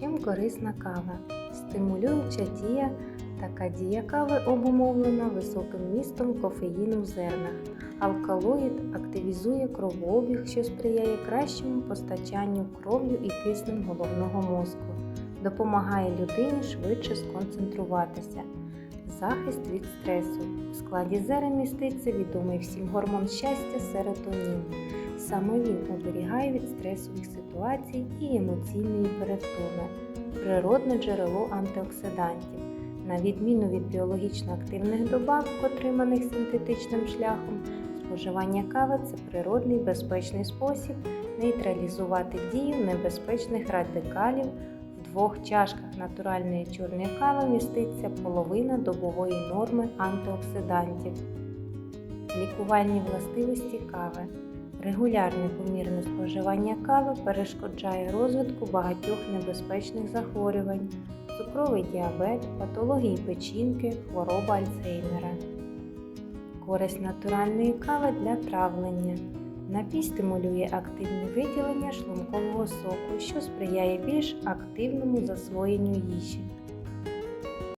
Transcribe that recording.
Чим корисна кава? Стимулююча дія. Така дія кави обумовлена високим містом кофеїну в зернах. Алкалоїд активізує кровообіг, що сприяє кращому постачанню кров'ю і киснем головного мозку, допомагає людині швидше сконцентруватися. Захист від стресу. У складі зерен міститься відомий всім гормон щастя серотонін. Саме він оберігає від стресових ситуацій і емоційної перевтоми, природне джерело антиоксидантів. На відміну від біологічно активних добавок, отриманих синтетичним шляхом, споживання кави це природний безпечний спосіб нейтралізувати дію небезпечних радикалів. В двох чашках натуральної чорної кави міститься половина добової норми антиоксидантів. Лікувальні властивості кави. Регулярне помірне споживання кави перешкоджає розвитку багатьох небезпечних захворювань, цукровий діабет, патології печінки, хвороба Альцгеймера. Користь натуральної кави для травлення. Напій стимулює активне виділення шлункового соку, що сприяє більш активному засвоєнню їжі.